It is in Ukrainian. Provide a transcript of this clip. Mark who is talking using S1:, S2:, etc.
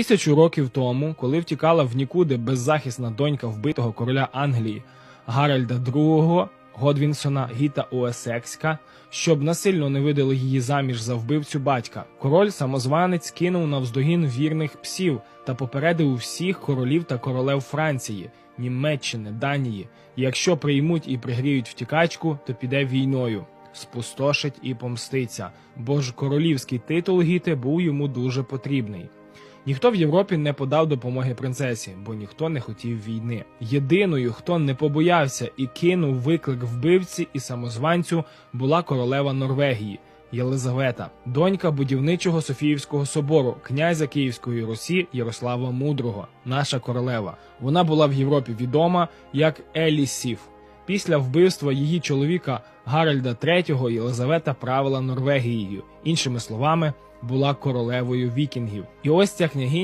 S1: Тисячу років тому, коли втікала в нікуди беззахисна донька вбитого короля Англії Гаральда II Годвінсона Гіта Уесекська, щоб насильно не видали її заміж за вбивцю батька, король самозванець кинув навздогін вірних псів та попередив усіх королів та королев Франції, Німеччини, Данії. Якщо приймуть і пригріють втікачку, то піде війною. Спустошить і помститься, бо ж королівський титул Гіти був йому дуже потрібний. Ніхто в Європі не подав допомоги принцесі, бо ніхто не хотів війни. Єдиною, хто не побоявся і кинув виклик вбивці і самозванцю, була королева Норвегії Єлизавета, донька будівничого Софіївського собору, князя Київської Русі Ярослава Мудрого, наша королева. Вона була в Європі відома як Елі Сіф. Після вбивства її чоловіка Гаральда III Єлизавета правила Норвегією, іншими словами, була королевою вікінгів. І ось ця княгиня